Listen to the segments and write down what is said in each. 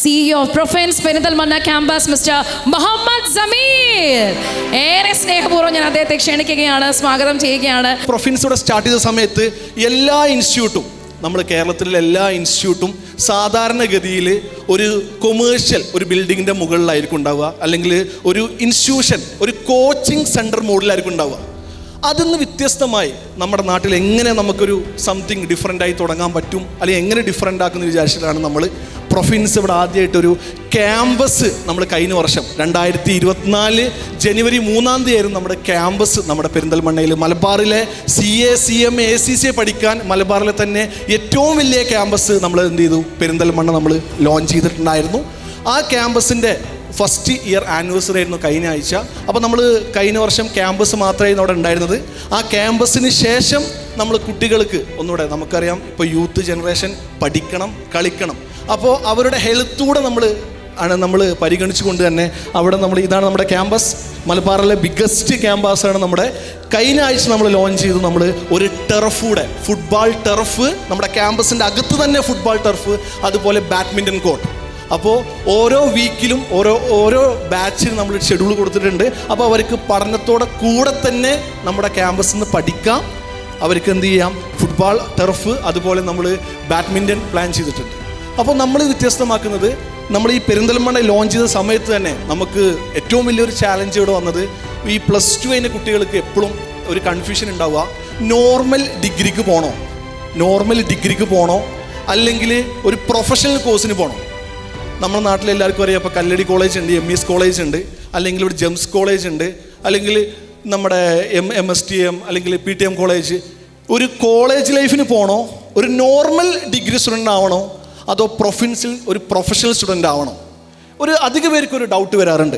CEO Profins Perinthalmanna campus mister Muhammad Sameer. ഏറെ സ്നേഹപൂർവം ഞാൻ അദ്ദേഹത്തെ ക്ഷണിക്കുകയാണ് സ്വാഗതം ചെയ്യുകയാണ്. പ്രൊഫിൻസോടെ സ്റ്റാർട്ട് ചെയ്ത സമയത്ത് എല്ലാ ഇൻസ്റ്റിറ്റ്യൂട്ടും നമ്മൾ കേരളത്തിലെ എല്ലാ ഇൻസ്റ്റിറ്റ്യൂട്ടും സാധാരണഗതിയിൽ ഒരു കൊമേഴ്ഷ്യൽ ഒരു ബിൽഡിങ്ങിന്റെ മുകളിലായിരിക്കും ഉണ്ടാവുക. അല്ലെങ്കിൽ ഒരു ഇൻസ്റ്റിറ്റ്യൂഷൻ ഒരു കോച്ചിങ് സെന്റർ മോഡിലായിരിക്കും ഉണ്ടാവുക. അതിൽ നിന്ന് വ്യത്യസ്തമായി നമ്മുടെ നാട്ടിൽ എങ്ങനെ നമുക്കൊരു സംതിങ് ഡിഫറെന്റ് ആയി തുടങ്ങാൻ പറ്റും അല്ലെങ്കിൽ എങ്ങനെ ഡിഫറെന്റ് ആക്കുന്ന വിചാരിച്ചിട്ടാണ് നമ്മൾ പ്രൊഫിൻസ് ഇവിടെ ആദ്യമായിട്ടൊരു ക്യാമ്പസ് നമ്മൾ കഴിഞ്ഞ വർഷം രണ്ടായിരത്തി ഇരുപത്തിനാല് ജനുവരി മൂന്നാം തീയതി ആയിരുന്നു നമ്മുടെ ക്യാമ്പസ് നമ്മുടെ പെരിന്തൽമണ്ണയിൽ മലബാറിലെ C A C M A C C പഠിക്കാൻ മലബാറിലെ തന്നെ ഏറ്റവും വലിയ ക്യാമ്പസ് നമ്മൾ എന്ത് ചെയ്തു? പെരിന്തൽമണ്ണ നമ്മൾ ലോഞ്ച് ചെയ്തിട്ടുണ്ടായിരുന്നു. ആ ക്യാമ്പസിന്റെ ഫസ്റ്റ് ഇയർ ആനിവേഴ്സറി ആയിരുന്നു കഴിഞ്ഞ ആഴ്ച. അപ്പോൾ നമ്മൾ കഴിഞ്ഞ വർഷം ക്യാമ്പസ് മാത്രമായിരുന്നു അവിടെ ഉണ്ടായിരുന്നത്. ആ ക്യാമ്പസിന് ശേഷം നമ്മൾ കുട്ടികൾക്ക് ഒന്നുകൂടെ നമുക്കറിയാം ഇപ്പോൾ യൂത്ത് ജനറേഷൻ പഠിക്കണം കളിക്കണം. അപ്പോൾ അവരുടെ ഹെൽത്തൂടെ നമ്മൾ ആണ് നമ്മൾ പരിഗണിച്ചുകൊണ്ട് തന്നെ അവിടെ നമ്മൾ ഇതാണ് നമ്മുടെ ക്യാമ്പസ്. മലബാറിലെ ബിഗ്ഗസ്റ്റ് ക്യാമ്പസാണ് നമ്മുടെ. കഴിഞ്ഞ ആഴ്ച നമ്മൾ ലോഞ്ച് ചെയ്തു നമ്മൾ ഒരു ടെറഫൂടെ ഫുട്ബോൾ ടെറഫ് നമ്മുടെ ക്യാമ്പസിന്റെ അകത്ത് തന്നെ ഫുട്ബോൾ ടെറഫ് അതുപോലെ ബാഡ്മിന്റൺ കോർട്ട് അപ്പോൾ ഓരോ വീക്കിലും ഓരോ ഓരോ ബാച്ചിന് നമ്മൾ ഷെഡ്യൂൾ കൊടുത്തിട്ടുണ്ട്. അപ്പോൾ അവർക്ക് പഠനത്തോടെ കൂടെ തന്നെ നമ്മുടെ ക്യാമ്പസിൽ നിന്ന് പഠിക്കാം. അവർക്ക് എന്ത് ചെയ്യാം? ഫുട്ബോൾ ടെറഫ് അതുപോലെ നമ്മൾ ബാഡ്മിന്റൺ പ്ലാൻ ചെയ്തിട്ടുണ്ട്. അപ്പോൾ നമ്മൾ വ്യത്യസ്തമാക്കുന്നത് നമ്മൾ ഈ പെരിന്തൽമണ്ണ ലോഞ്ച് ചെയ്ത സമയത്ത് തന്നെ നമുക്ക് ഏറ്റവും വലിയൊരു ചാലഞ്ച് ഇവിടെ വന്നത് ഈ പ്ലസ് ടു അതിന്റെ കുട്ടികൾക്ക് എപ്പോഴും ഒരു കൺഫ്യൂഷൻ ഉണ്ടാവുക. നോർമൽ ഡിഗ്രിക്ക് പോകണോ? നോർമൽ ഡിഗ്രിക്ക് പോകണോ? അല്ലെങ്കിൽ ഒരു പ്രൊഫഷണൽ കോഴ്സിന് പോകണം? നമ്മുടെ നാട്ടിൽ എല്ലാവർക്കും അറിയാം ഇപ്പോൾ കല്ലടി കോളേജ് ഉണ്ട് എം എസ് കോളേജ് ഉണ്ട് അല്ലെങ്കിൽ ഒരു ജെംസ് കോളേജ് ഉണ്ട് അല്ലെങ്കിൽ നമ്മുടെ M M S T M അല്ലെങ്കിൽ പി ടി എം കോളേജ് ഒരു കോളേജ് ലൈഫിന് പോകണോ? ഒരു നോർമൽ ഡിഗ്രി സ്റ്റുഡന്റ് ആവണോ? അതോ പ്രൊഫിൻസിൽ ഒരു പ്രൊഫഷണൽ സ്റ്റുഡന്റ് ആവണോ? ഒരു അധിക പേർക്ക് ഒരു ഡൗട്ട് വരാറുണ്ട്.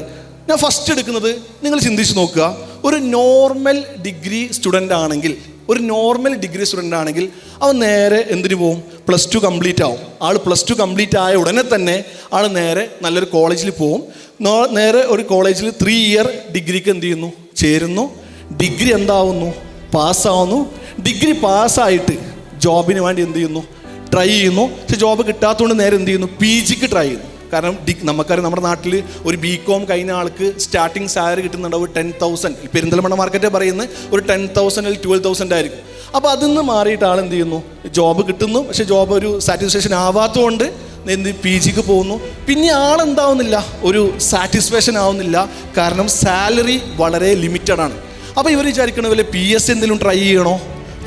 ഞാൻ ഫസ്റ്റ് എടുക്കുന്നത് നിങ്ങൾ ചിന്തിച്ച് നോക്കുക. ഒരു നോർമൽ ഡിഗ്രി സ്റ്റുഡന്റ് ആണെങ്കിൽ ഒരു നോർമൽ ഡിഗ്രി സ്റ്റുഡന്റ് ആണെങ്കിൽ അവൻ നേരെ എന്തിനു പോവും? പ്ലസ് ടു കംപ്ലീറ്റ് ആവും. ആൾ പ്ലസ് ടു കംപ്ലീറ്റ് ആയ ഉടനെ തന്നെ ആൾ നേരെ നല്ലൊരു കോളേജിൽ പോവും. നേരെ ഒരു കോളേജിൽ ത്രീ ഇയർ ഡിഗ്രിക്ക് എന്ത് ചെയ്യുന്നു? ചേരുന്നു. ഡിഗ്രി എന്താവുന്നു? പാസ്സാവുന്നു ഡിഗ്രി പാസ്സായിട്ട് ജോബിന് വേണ്ടി എന്ത് ചെയ്യുന്നു? ട്രൈ ചെയ്യുന്നു. പക്ഷെ ജോബ് കിട്ടാത്തതുകൊണ്ട് നേരെ എന്ത് ചെയ്യുന്നു? പി ജിക്ക് ട്രൈ ചെയ്യുന്നു. കാരണം ഡി നമുക്കറിയാം നമ്മുടെ നാട്ടിൽ ഒരു ബി കോം കഴിഞ്ഞ ആൾക്ക് സ്റ്റാർട്ടിങ് സാലറി കിട്ടുന്നുണ്ടാവും ടെൻ തൗസൻഡ് പെരിന്തൽമണ്ണ മാർക്കറ്റ് പറയുന്നത് ഒരു ടെൻ തൗസൻഡ് അല്ലെങ്കിൽ ട്വൽവ് തൗസൻഡ് ആയിരിക്കും. അപ്പോൾ അതിൽ നിന്ന് മാറിയിട്ട് ആൾ എന്ത് ചെയ്യുന്നു? ജോബ് കിട്ടുന്നു. പക്ഷേ ജോബ് ഒരു സാറ്റിസ്ഫാക്ഷൻ ആവാത്തതുകൊണ്ട് എന്ത് പി ജിക്ക് പോകുന്നു. പിന്നെ ആളെന്താവുന്നില്ല ഒരു സാറ്റിസ്ഫാക്ഷൻ ആവുന്നില്ല. കാരണം സാലറി വളരെ ലിമിറ്റഡ് ആണ്. അപ്പോൾ ഇവർ വിചാരിക്കണ പോലെ പി എസ് എന്തെങ്കിലും ട്രൈ ചെയ്യണോ?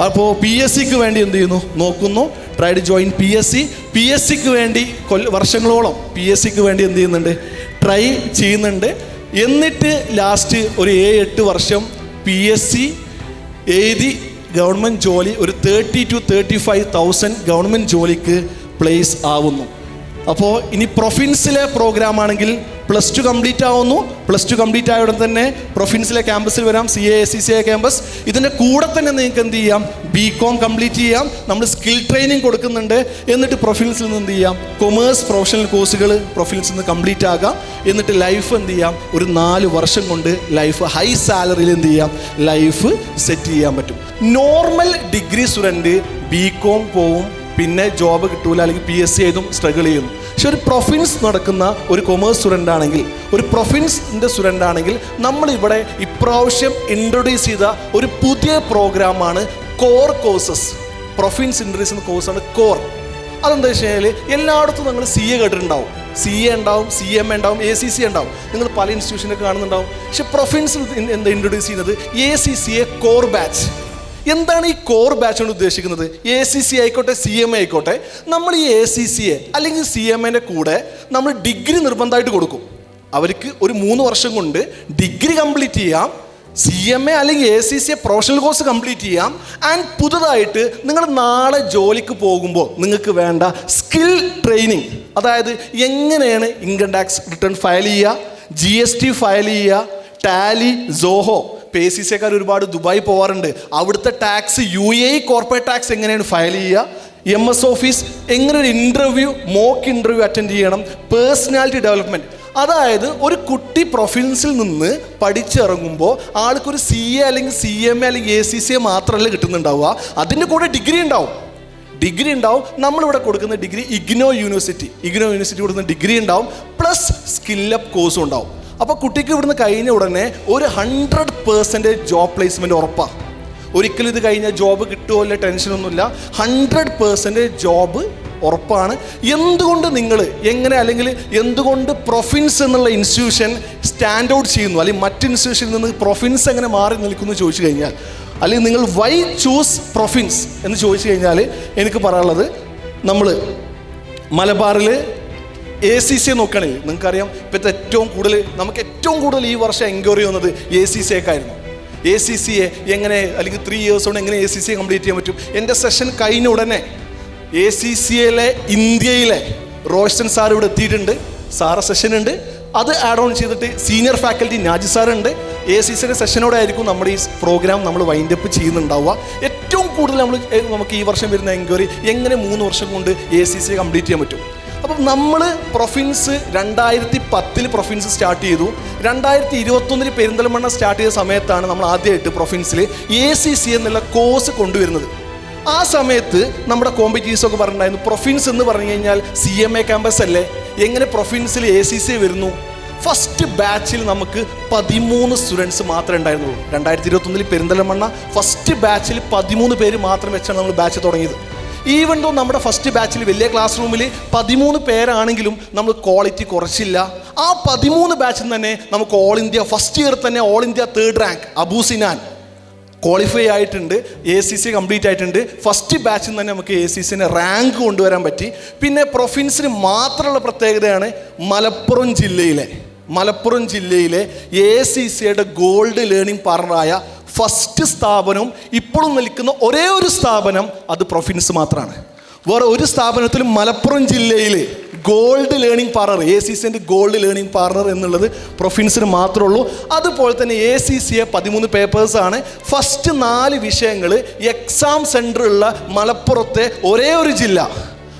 അപ്പോൾ പി എസ് സിക്ക് വേണ്ടി എന്ത് ചെയ്യുന്നു? നോക്കുന്നു. Try join P S C P S സിക്ക് വേണ്ടി കൊല്ല വർഷങ്ങളോളം പി എസ് സിക്ക് വേണ്ടി എന്ത് ചെയ്യുന്നുണ്ട്? ട്രൈ ചെയ്യുന്നുണ്ട്. എന്നിട്ട് ലാസ്റ്റ് ഒരു ഏഴ് എട്ട് വർഷം പി എസ് സി എഴുതി ഗവൺമെന്റ് ജോലി ഒരു thirty two thirty five thousand government ജോലിക്ക് പ്ലേസ് ആവുന്നു. അപ്പോൾ ഇനി പ്രൊഫിൻസിലെ പ്രോഗ്രാം ആണെങ്കിൽ പ്ലസ് ടു കംപ്ലീറ്റ് ആവുന്നു. പ്ലസ് ടു കംപ്ലീറ്റ് ആയ ഉടൻ തന്നെ പ്രൊഫിൻസിലെ ക്യാമ്പസിൽ വരാം C A C C A campus ഇതിന്റെ കൂടെ തന്നെ നിങ്ങൾക്ക് എന്ത് ചെയ്യാം? ബി കോം കംപ്ലീറ്റ് ചെയ്യാം. നമ്മൾ സ്കിൽ ട്രെയിനിങ് കൊടുക്കുന്നുണ്ട്. എന്നിട്ട് പ്രൊഫിൻസിൽ നിന്ന് എന്ത് ചെയ്യാം? കൊമേഴ്സ് പ്രൊഫഷണൽ കോഴ്സുകൾ പ്രൊഫിൻസിൽ നിന്ന് കംപ്ലീറ്റ് ആകാം. എന്നിട്ട് ലൈഫ് എന്ത് ചെയ്യാം? ഒരു നാല് വർഷം കൊണ്ട് ലൈഫ് ഹൈ സാലറിയിൽ എന്ത് ചെയ്യാം? ലൈഫ് സെറ്റ് ചെയ്യാൻ പറ്റും. Normal degree student B com പോവും. പിന്നെ ജോബ് കിട്ടൂല അല്ലെങ്കിൽ പി എസ് സി എഴുതും സ്ട്രഗിൾ ചെയ്യുന്നു. പക്ഷെ ഒരു പ്രൊഫിൻസ് നടക്കുന്ന ഒരു കൊമേഴ്സ് സ്റ്റുഡന്റ് ആണെങ്കിൽ ഒരു പ്രൊഫിൻസിന്റെ സ്റ്റുഡന്റ് ആണെങ്കിൽ നമ്മളിവിടെ ഇപ്രാവശ്യം ഇൻട്രൊഡ്യൂസ് ചെയ്ത ഒരു പുതിയ പ്രോഗ്രാമാണ് കോർ കോഴ്സസ് പ്രൊഫിൻസ് ഇൻട്രൊഡ്യൂസ് ചെയ്യുന്ന കോഴ്സാണ് കോർ അതെന്താ വെച്ച് കഴിഞ്ഞാൽ എല്ലായിടത്തും നിങ്ങൾ സി എ കേട്ടിട്ടുണ്ടാവും. സി എ ഉണ്ടാവും സി എം എ ഉണ്ടാവും എ സി സി ഉണ്ടാവും. നിങ്ങൾ പല ഇൻസ്റ്റിറ്റ്യൂഷനൊക്കെ കാണുന്നുണ്ടാവും. പക്ഷെ പ്രൊഫിൻസിൽ എന്താ ഇൻട്രൊഡ്യൂസ് ചെയ്യുന്നത്? A C C A core batch എന്താണ് ഈ കോർ ബാച്ച് കൊണ്ട് ഉദ്ദേശിക്കുന്നത്? എ സി സി ആയിക്കോട്ടെ സി എം എ ആയിക്കോട്ടെ നമ്മൾ ഈ എ സി സി എ അല്ലെങ്കിൽ സി എം എന്റെ കൂടെ നമ്മൾ ഡിഗ്രി നിർബന്ധമായിട്ട് കൊടുക്കും. അവർക്ക് ഒരു മൂന്ന് വർഷം കൊണ്ട് ഡിഗ്രി കംപ്ലീറ്റ് ചെയ്യാം സി എം എ അല്ലെങ്കിൽ A C C A professional course complete ചെയ്യാം ആൻഡ് പുതുതായിട്ട് നിങ്ങൾ നാളെ ജോലിക്ക് പോകുമ്പോൾ നിങ്ങൾക്ക് വേണ്ട സ്കിൽ ട്രെയിനിങ് അതായത് എങ്ങനെയാണ് ഇൻകം ടാക്സ് റിട്ടേൺ ഫയൽ ചെയ്യുക ജി എസ് ടി ഫയൽ ചെയ്യുക ടാലി സോഹോ പേ സി സിക്കാർ ഒരുപാട് ദുബായ് പോവാറുണ്ട്. അവിടുത്തെ tax U A corporate tax എങ്ങനെയാണ് ഫയൽ ചെയ്യുക? എം എസ് ഓഫീസ് എങ്ങനെ ഒരു ഇന്റർവ്യൂ മോക്ക് ഇന്റർവ്യൂ അറ്റൻഡ് ചെയ്യണം? പേഴ്സണാലിറ്റി ഡെവലപ്മെന്റ് അതായത് ഒരു കുട്ടി പ്രൊഫിൻസിൽ നിന്ന് പഠിച്ചിറങ്ങുമ്പോൾ ആൾക്കൊരു സി എ അല്ലെങ്കിൽ സി എം എ അല്ലെങ്കിൽ എ സി സി എ മാത്രമല്ല കിട്ടുന്നുണ്ടാവുക. അതിന്റെ കൂടെ ഡിഗ്രി ഉണ്ടാവും. ഡിഗ്രി ഉണ്ടാവും. നമ്മളിവിടെ കൊടുക്കുന്ന degree IGNOU university IGNOU university കൊടുക്കുന്ന ഡിഗ്രി ഉണ്ടാവും. പ്ലസ് സ്കില്ലപ്പ് കോഴ്സും ഉണ്ടാവും. അപ്പോൾ കുട്ടിക്ക് ഇവിടുന്ന് കഴിഞ്ഞ ഉടനെ ഒരു ഹൺഡ്രഡ് പേഴ്സന്റേജ് ജോബ് പ്ലേസ്മെന്റ് ഉറപ്പാണ് ഒരിക്കലും ഇത് കഴിഞ്ഞാൽ ജോബ് കിട്ടുമോ അല്ലെ ടെൻഷനൊന്നുമില്ല ഹൺഡ്രഡ് പേഴ്സന്റേജ് ജോബ് ഉറപ്പാണ്. എന്തുകൊണ്ട് നിങ്ങൾ എങ്ങനെ അല്ലെങ്കിൽ എന്തുകൊണ്ട് പ്രൊഫിൻസ് എന്നുള്ള ഇൻസ്റ്റിറ്റ്യൂഷൻ സ്റ്റാൻഡ് ഔട്ട് ചെയ്യുന്നു? അല്ലെങ്കിൽ മറ്റ് ഇൻസ്റ്റിറ്റ്യൂഷനിൽ നിന്ന് പ്രൊഫിൻസ് എങ്ങനെ മാറി നിൽക്കുന്നു ചോദിച്ചു കഴിഞ്ഞാൽ അല്ലെങ്കിൽ നിങ്ങൾ വൈ ചൂസ് പ്രൊഫിൻസ് എന്ന് ചോദിച്ചു കഴിഞ്ഞാൽ എനിക്ക് പറയാനുള്ളത് നമ്മൾ മലബാറിൽ എ സി സി നോക്കുകയാണെങ്കിൽ നിങ്ങൾക്കറിയാം ഇപ്പോഴത്തെ ഏറ്റവും കൂടുതൽ നമുക്ക് ഏറ്റവും കൂടുതൽ ഈ വർഷം എൻക്വയറി വന്നത് എ സി സി ഒക്കെ ആയിരുന്നു എ സി സി എ എങ്ങനെ അല്ലെങ്കിൽ ത്രീ ഇയേഴ്സ് കൊണ്ട് എങ്ങനെ എ സി സി കംപ്ലീറ്റ് ചെയ്യാൻ പറ്റും? എന്റെ സെഷൻ കഴിഞ്ഞ ഉടനെ എ സി സി എയിലെ ഇന്ത്യയിലെ റോഷൻ സാർ ഇവിടെ എത്തിയിട്ടുണ്ട്. സാറ സെഷൻ ഉണ്ട്. അത് ആഡ് ഓൺ ചെയ്തിട്ട് സീനിയർ ഫാക്കൽറ്റി നാജി സാറുണ്ട്. എ സി സിയുടെ സെഷനോടെ ആയിരിക്കും നമ്മുടെ ഈ പ്രോഗ്രാം നമ്മൾ വൈൻഡ് അപ്പ് ചെയ്യുന്നുണ്ടാവുക. ഏറ്റവും കൂടുതൽ നമ്മൾ നമുക്ക് ഈ വർഷം വരുന്ന എൻക്വയറി എങ്ങനെ മൂന്ന് വർഷം കൊണ്ട് എ സി സി കംപ്ലീറ്റ് ചെയ്യാൻ പറ്റും? അപ്പം നമ്മൾ പ്രൊഫിൻസ് രണ്ടായിരത്തി പത്തിൽ പ്രൊഫിൻസ് സ്റ്റാർട്ട് ചെയ്തു. രണ്ടായിരത്തി ഇരുപത്തൊന്നിൽ പെരിന്തൽമണ്ണ സ്റ്റാർട്ട് ചെയ്ത സമയത്താണ് നമ്മൾ ആദ്യമായിട്ട് പ്രൊഫിൻസിൽ എ സി സി എന്നുള്ള കോഴ്സ് കൊണ്ടുവരുന്നത്. ആ സമയത്ത് നമ്മുടെ കോമ്പറ്റീവ്സ് ഒക്കെ പറഞ്ഞിട്ടുണ്ടായിരുന്നു. പ്രൊഫിൻസ് എന്ന് പറഞ്ഞു കഴിഞ്ഞാൽ സി എം എ ക്യാമ്പസ് അല്ലേ? എങ്ങനെ പ്രൊഫിൻസിൽ എ സി സി വരുന്നു? ഫസ്റ്റ് ബാച്ചിൽ നമുക്ക് പതിമൂന്ന് സ്റ്റുഡൻസ് മാത്രമേ ഉണ്ടായിരുന്നുള്ളൂ. രണ്ടായിരത്തി ഇരുപത്തൊന്നിൽ പെരിന്തൽമണ്ണ ഫസ്റ്റ് ബാച്ചിൽ പതിമൂന്ന് പേര് മാത്രം വെച്ചാണ് നമ്മൾ ബാച്ച് തുടങ്ങിയത്. ഈവൻ ദോ നമ്മുടെ ഫസ്റ്റ് ബാച്ചിൽ വലിയ ക്ലാസ് റൂമിൽ പതിമൂന്ന് പേരാണെങ്കിലും നമ്മൾ ക്വാളിറ്റി കുറച്ചില്ല. ആ പതിമൂന്ന് ബാച്ചിൽ തന്നെ നമുക്ക് ഓൾ ഇന്ത്യ ഫസ്റ്റ് ഇയർ തന്നെ all India third rank Abusinan qualify ആയിട്ടുണ്ട് എ സി സി കംപ്ലീറ്റ് ആയിട്ടുണ്ട്. ഫസ്റ്റ് ബാച്ചിൽ തന്നെ നമുക്ക് എ സി സിന് റാങ്ക് കൊണ്ടുവരാൻ പറ്റി. പിന്നെ പ്രൊഫിൻസിന് മാത്രമുള്ള പ്രത്യേകതയാണ് മലപ്പുറം ജില്ലയിലെ. മലപ്പുറം ജില്ലയിലെ എ സി സിയുടെ ഗോൾഡ് ലേണിംഗ് പാർട്ണറായ ഫസ്റ്റ് സ്ഥാപനവും ഇപ്പോഴും നിൽക്കുന്ന ഒരേ ഒരു സ്ഥാപനം അത് പ്രൊഫിൻസ് മാത്രമാണ് വേറെ ഒരു സ്ഥാപനത്തിലും മലപ്പുറം ജില്ലയിൽ gold learning partner A C സിന്റെ ഗോൾഡ് ലേണിംഗ് പാർട്ണർ എന്നുള്ളത് പ്രൊഫിൻസിന് മാത്രമേ ഉള്ളൂ. അതുപോലെ തന്നെ എ സി സി എ പതിമൂന്ന് പേപ്പേഴ്സാണ് ഫസ്റ്റ് നാല് വിഷയങ്ങൾ എക്സാം സെന്ററുള്ള മലപ്പുറത്തെ ഒരേ ഒരു ജില്ല.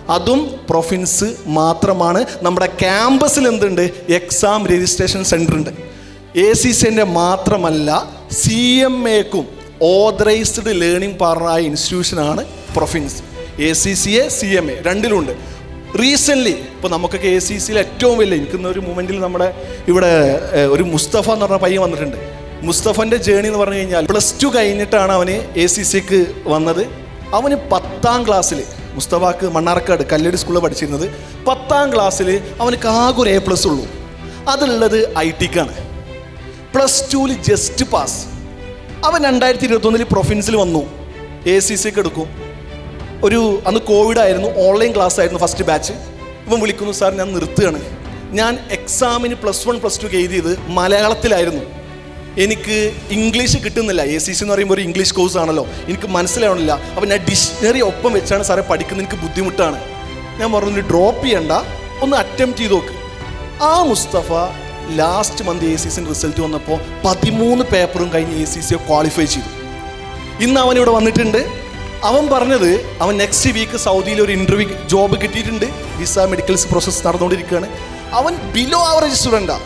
അതും പ്രൊഫിൻസ് മാത്രമാണ്. നമ്മുടെ ക്യാമ്പസിൽ എന്തുണ്ട്? എക്സാം രജിസ്ട്രേഷൻ സെന്റർ ഉണ്ട്. എ സി സിന്റെ മാത്രമല്ല സി എം എക്കും ഓതറൈസ്ഡ് ലേണിംഗ് പാർട്ണറായ ഇൻസ്റ്റിറ്റ്യൂഷനാണ് Profins A C C A C M A രണ്ടിലുണ്ട്. Recently ഇപ്പോൾ നമുക്കൊക്കെ എ സി സിയിൽ ഏറ്റവും വലിയ എനിക്കുന്ന ഒരു മൂമെന്റിൽ നമ്മുടെ ഇവിടെ ഒരു മുസ്തഫ എന്ന് പറഞ്ഞ പയ്യൻ വന്നിട്ടുണ്ട്. മുസ്തഫന്റെ ജേണി എന്ന് പറഞ്ഞു കഴിഞ്ഞാൽ പ്ലസ് ടു കഴിഞ്ഞിട്ടാണ് അവന് എ സി സിക്ക് വന്നത്. അവന് പത്താം ക്ലാസ്സിൽ മുസ്തഫാക്ക് മണ്ണാർക്കാട് കല്ലടി സ്കൂളിൽ പഠിച്ചിരുന്നത് പത്താം ക്ലാസ്സിൽ അവന് ആകെ ഒരു എ പ്ലസ് ഉള്ളൂ. അതുള്ളത് ഐ ടിക്കാണ് പ്ലസ് ടുവിൽ ജസ്റ്റ് പാസ് അവൻ രണ്ടായിരത്തി ഇരുപത്തൊന്നിൽ പ്രൊഫിൻസിൽ വന്നു. എ സി സിക്ക് എടുക്കും. ഒരു അന്ന് കോവിഡ് ആയിരുന്നു. ഓൺലൈൻ ക്ലാസ് ആയിരുന്നു ഫസ്റ്റ് ബാച്ച് ഇവൻ വിളിക്കുന്നു സാർ ഞാൻ നിർത്തുകയാണ്. ഞാൻ എക്സാമിന് പ്ലസ് വൺ പ്ലസ് ടു എഴുതിയത് മലയാളത്തിലായിരുന്നു. എനിക്ക് ഇംഗ്ലീഷ് കിട്ടുന്നില്ല. എ സി സി എന്ന് പറയുമ്പോൾ ഒരു ഇംഗ്ലീഷ് കോഴ്സ് ആണല്ലോ. എനിക്ക് മനസ്സിലാവണില്ല. അപ്പം ഞാൻ ഡിക്ഷണറി ഒപ്പം വെച്ചാണ് സാറെ പഠിക്കുന്നത്. എനിക്ക് ബുദ്ധിമുട്ടാണ്. ഞാൻ പറഞ്ഞു ഡ്രോപ്പ് ചെയ്യണ്ട. ഒന്ന് അറ്റംപ്റ്റ് ചെയ്ത് നോക്ക്. ആ Mustafa last month A C സിന്റെ റിസൾട്ട് വന്നപ്പോൾ പതിമൂന്ന് പേപ്പറും കഴിഞ്ഞ് എ സി സിയെ ക്വാളിഫൈ ചെയ്തു. ഇന്ന് അവൻ ഇവിടെ വന്നിട്ടുണ്ട്. അവൻ പറഞ്ഞത് അവൻ നെക്സ്റ്റ് വീക്ക് സൗദിയിൽ ഒരു ഇന്റർവ്യൂ ജോബ് കിട്ടിയിട്ടുണ്ട്. വിസ മെഡിക്കൽസ് പ്രോസസ്സ് നടന്നുകൊണ്ടിരിക്കുകയാണ്. അവൻ ബിലോ ആവറേജ് സ്റ്റുഡന്റാണ്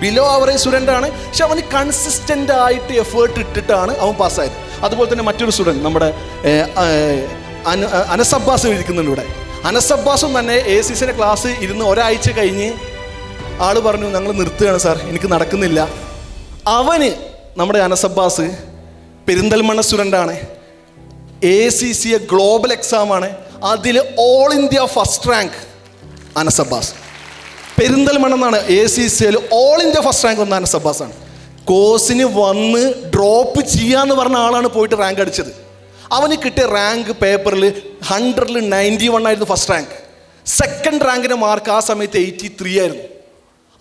ബിലോ ആവറേജ് സ്റ്റുഡന്റാണ് പക്ഷെ അവന് കൺസിസ്റ്റന്റ് ആയിട്ട് എഫേർട്ട് ഇട്ടിട്ടാണ് അവൻ പാസ്സായത് അതുപോലെ തന്നെ മറ്റൊരു സ്റ്റുഡന്റ് നമ്മുടെ ഏർ, ഏർ, അനസ് അബ്ബാസ് ഇരിക്കുന്നുണ്ട് ഇവിടെ. അനസ് അബ്ബാസും തന്നെ എ സി സിന്റെ ക്ലാസ് ഇരുന്ന് ഒരാഴ്ച കഴിഞ്ഞ് ആൾ പറഞ്ഞു ഞങ്ങൾ നിർത്തുകയാണ് സാർ എനിക്ക് നടക്കുന്നില്ല. അവന് നമ്മുടെ Anas Abbas Perinthalmanna സ്റ്റുഡന്റാണ് A C C A global എക്സാമാണ് അതിൽ all India first rank Anas Abbas. Perinthalmanna എന്നാണ് A C C L all India first rank വന്ന അനസബ്ബാസ് ആണ്. കോഴ്സിന് വന്ന് ഡ്രോപ്പ് ചെയ്യാന്ന് പറഞ്ഞ ആളാണ് പോയിട്ട് റാങ്ക് അടിച്ചത്. അവന് കിട്ടിയ റാങ്ക് പേപ്പറിൽ ഹൺഡ്രഡിൽ നയന്റി വൺ ആയിരുന്നു ഫസ്റ്റ് റാങ്ക് സെക്കൻഡ് റാങ്കിന്റെ മാർക്ക് ആ സമയത്ത് എയ്റ്റി ത്രീ ആയിരുന്നു.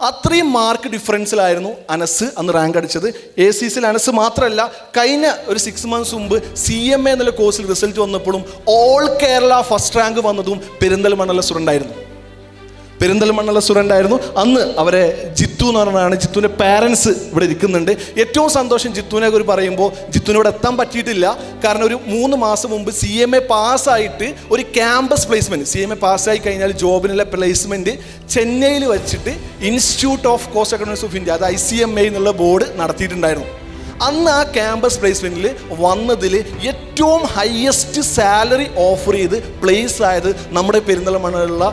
അത്രയും മാർക്ക് ഡിഫറൻസിലായിരുന്നു അനസ് അന്ന് റാങ്ക് അടിച്ചത്. എ സി സിയിൽ അനസ് മാത്രമല്ല കഴിഞ്ഞ ഒരു സിക്സ് മന്ത്സ് മുമ്പ് സി എം എ എന്നുള്ള കോഴ്സിൽ റിസൾട്ട് വന്നപ്പോഴും ഓൾ കേരള ഫസ്റ്റ് റാങ്ക് വന്നതും പെരിന്തൽമണ്ണല സ്റ്റുഡന്റ് ആയിരുന്നു. പെരിന്തൽമണ്ണുള്ള സ്റ്റുഡന്റ് ആയിരുന്നു. അന്ന് അവരെ ജിത്തു എന്ന് പറഞ്ഞാണ് ജിത്തുവിന്റെ പാരൻസ് ഇവിടെ ഇരിക്കുന്നുണ്ട്. ഏറ്റവും സന്തോഷം ജിത്തുവിനെ കുറിച്ച് പറയുമ്പോൾ ജിത്തുവിന് ഇവിടെ എത്താൻ പറ്റിയിട്ടില്ല. കാരണം ഒരു മൂന്ന് മാസം മുമ്പ് സി എം എ പാസ്സായിട്ട് ഒരു campus placement C M A പാസ്സായി കഴിഞ്ഞാൽ ജോബിനുള്ള പ്ലേസ്മെന്റ് ചെന്നൈയിൽ വെച്ചിട്ട് institute of cost economics of India അത് ഐ സി എം എ എന്നുള്ള ബോർഡ് നടത്തിയിട്ടുണ്ടായിരുന്നു. അന്ന് ആ ക്യാമ്പസ് പ്ലേസ്മെന്റിൽ വന്നതിൽ ഏറ്റവും ഹയസ്റ്റ് സാലറി ഓഫർ ചെയ്ത് പ്ലേസ് ആയത് നമ്മുടെ പെരിന്തൽമണ്ണയിലുള്ള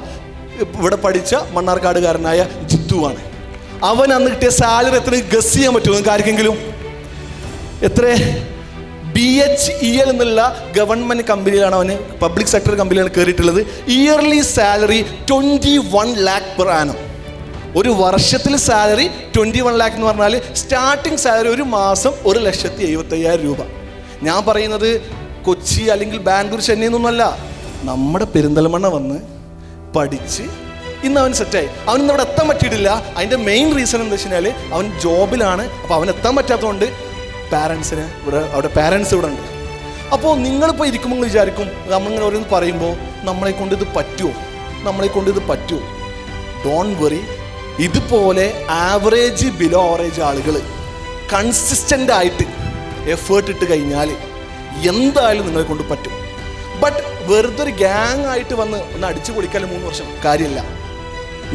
ഇവിടെ പഠിച്ച മണ്ണാർക്കാടുകാരനായ ജിത്തുവാണ്. അവൻ അന്ന് കിട്ടിയ സാലറി എത്ര ഗസ് ചെയ്യാൻ പറ്റുമോ ആർക്കെങ്കിലും എത്ര ബി എച്ച് ഇ എൽ എന്നുള്ള ഗവൺമെന്റ് കമ്പനിയിലാണ് അവന് പബ്ലിക് സെക്ടർ കമ്പനിയിലാണ് കയറിയിട്ടുള്ളത്. Yearly salary twenty one lakh per annum ഒരു വർഷത്തിൽ സാലറി ട്വന്റി വൺ ലാക്ക് എന്ന് പറഞ്ഞാൽ സ്റ്റാർട്ടിങ് സാലറി ഒരു മാസം ഒരു ലക്ഷത്തി എഴുപത്തയ്യായിരം രൂപ. ഞാൻ പറയുന്നത് കൊച്ചി അല്ലെങ്കിൽ ബാംഗ്ലൂർ ചെന്നൈ എന്നൊന്നുമല്ല. നമ്മുടെ പെരിന്തൽമണ്ണ വന്ന് പഠിച്ച് ഇന്ന് അവൻ സെറ്റായി അവൻ ഇന്ന് അവിടെ എത്താൻ പറ്റിയിട്ടില്ല. അതിന്റെ മെയിൻ റീസൺ എന്താ വെച്ച് കഴിഞ്ഞാൽ അവൻ ജോബിലാണ്. അപ്പോൾ അവൻ എത്താൻ പറ്റാത്തതുകൊണ്ട് പാരൻസിന് ഇവിടെ അവിടെ പാരൻസ് ഇവിടെ ഉണ്ട്. അപ്പോൾ നിങ്ങളിപ്പോൾ ഇരിക്കുമ്പോൾ വിചാരിക്കും നമ്മളിങ്ങനെ ഓരോന്ന് പറയുമ്പോൾ നമ്മളെ കൊണ്ട് ഇത് പറ്റുമോ നമ്മളെ കൊണ്ട് ഇത് പറ്റുമോ ഡോൺ വെറി ഇതുപോലെ ആവറേജ് ബിലോ ആവറേജ് ആളുകൾ കൺസിസ്റ്റന്റ് ആയിട്ട് എഫേർട്ട് ഇട്ട് കഴിഞ്ഞാൽ എന്തായാലും നിങ്ങളെ കൊണ്ട് പറ്റും. ബട്ട് വെറുതെ ഒരു ഗ്യാങ് ആയിട്ട് വന്ന് ഒന്ന് അടിച്ചു പൊളിക്കാൻ മൂന്ന് വർഷം കാര്യമില്ല.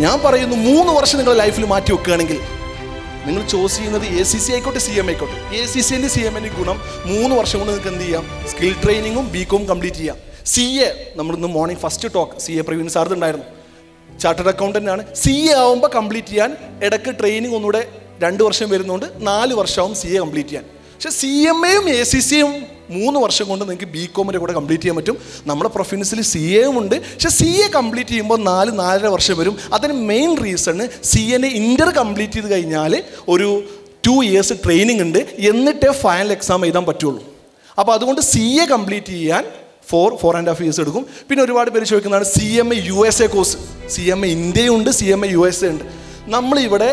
ഞാൻ പറയുന്നു മൂന്ന് വർഷം നിങ്ങളുടെ ലൈഫിൽ മാറ്റി വെക്കുകയാണെങ്കിൽ നിങ്ങൾ ചോസ് ചെയ്യുന്നത് എ സി സി ആയിക്കോട്ടെ സി എം ആയിക്കോട്ടെ. എ സി സിന്റെ സി എമ്മിന്റെ ഗുണം മൂന്ന് വർഷം കൊണ്ട് നിങ്ങൾക്ക് എന്ത് ചെയ്യാം? സ്കിൽ ട്രെയിനിങ്ങും ബി കോം കംപ്ലീറ്റ് ചെയ്യാം. സി എ നമ്മളിന്ന് morning first talk C A Praveen sir ഉണ്ടായിരുന്നു. ചാർട്ടേഡ് അക്കൗണ്ടന്റ് ആണ്. സി എ ആവുമ്പോൾ കംപ്ലീറ്റ് ചെയ്യാൻ ഇടയ്ക്ക് ട്രെയിനിങ് ഒന്നുകൂടെ രണ്ട് വർഷം വരുന്നതുകൊണ്ട് നാല് വർഷമാവും സി എ കംപ്ലീറ്റ് ചെയ്യാൻ. പക്ഷേ സി എം എയും എ സി സിയും മൂന്ന് വർഷം കൊണ്ട് നിങ്ങൾക്ക് ബി കോമിന്റെ കൂടെ കംപ്ലീറ്റ് ചെയ്യാൻ പറ്റും. നമ്മുടെ പ്രൊഫിനൻസിൽ സി എയും ഉണ്ട്. പക്ഷേ സി എ കംപ്ലീറ്റ് ചെയ്യുമ്പോൾ നാല് നാലര വർഷം വരും. അതിന് മെയിൻ റീസൺ സി എനെ ഇന്റർ കംപ്ലീറ്റ് ചെയ്ത് കഴിഞ്ഞാൽ ഒരു ടു ഇയേഴ്സ് ട്രെയിനിങ് ഉണ്ട്. എന്നിട്ടേ ഫൈനൽ എക്സാം എഴുതാൻ പറ്റുള്ളൂ. അപ്പോൾ അതുകൊണ്ട് സി എ കംപ്ലീറ്റ് ചെയ്യാൻ four four and half years എടുക്കും. പിന്നെ ഒരുപാട് പേര് ചോദിക്കുന്നതാണ് C M A U S A course C M A ഇന്ത്യയും ഉണ്ട് C M A U S A ഉണ്ട്. നമ്മളിവിടെ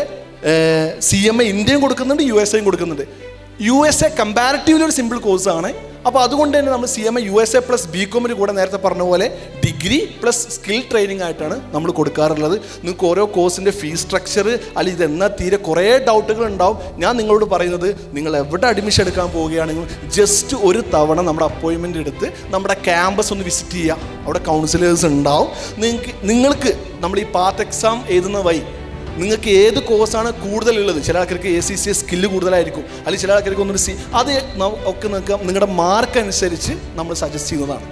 സി എം എ ഇന്ത്യയും കൊടുക്കുന്നുണ്ട് യു എസ് എയും കൊടുക്കുന്നുണ്ട്. യു എസ് എ കമ്പാരിറ്റീവ്ലി ഒരു സിമ്പിൾ കോഴ്സാണ് അപ്പോൾ അതുകൊണ്ട് തന്നെ നമ്മൾ C M A U S A plus B കോമിന് കൂടെ നേരത്തെ പറഞ്ഞ പോലെ ഡിഗ്രി പ്ലസ് സ്കിൽ ട്രെയിനിങ് ആയിട്ടാണ് നമ്മൾ കൊടുക്കാറുള്ളത്. നിങ്ങൾക്ക് ഓരോ കോഴ്സിന്റെ ഫീസ് സ്ട്രക്ചർ അല്ലെങ്കിൽ ഇത് എന്നാ തീരെ കുറേ ഡൗട്ടുകൾ ഉണ്ടാവും. ഞാൻ നിങ്ങളോട് പറയുന്നത് നിങ്ങൾ എവിടെ അഡ്മിഷൻ എടുക്കാൻ പോവുകയാണെങ്കിൽ ജസ്റ്റ് ഒരു തവണ നമ്മുടെ അപ്പോയിൻമെന്റ് എടുത്ത് നമ്മുടെ ക്യാമ്പസ് ഒന്ന് വിസിറ്റ് ചെയ്യുക. അവിടെ കൗൺസിലേഴ്സ് ഉണ്ടാവും. നിങ്ങൾക്ക് നിങ്ങൾക്ക് നമ്മൾ ഈ പാർട്ട് എക്സാം എഴുതുന്ന വഴി നിങ്ങൾക്ക് ഏത് കോഴ്സാണ് കൂടുതലുള്ളത്? ചില ആൾക്കാർക്ക് എ സി സി സ്കില്ല് കൂടുതലായിരിക്കും. അല്ലെങ്കിൽ ചില ആൾക്കാർക്ക് ഒന്നൊരു സി അത് ഒക്കെ നിങ്ങൾക്ക് നിങ്ങളുടെ മാർക്ക് അനുസരിച്ച് നമ്മൾ സജസ്റ്റ് ചെയ്യുന്നതാണ്.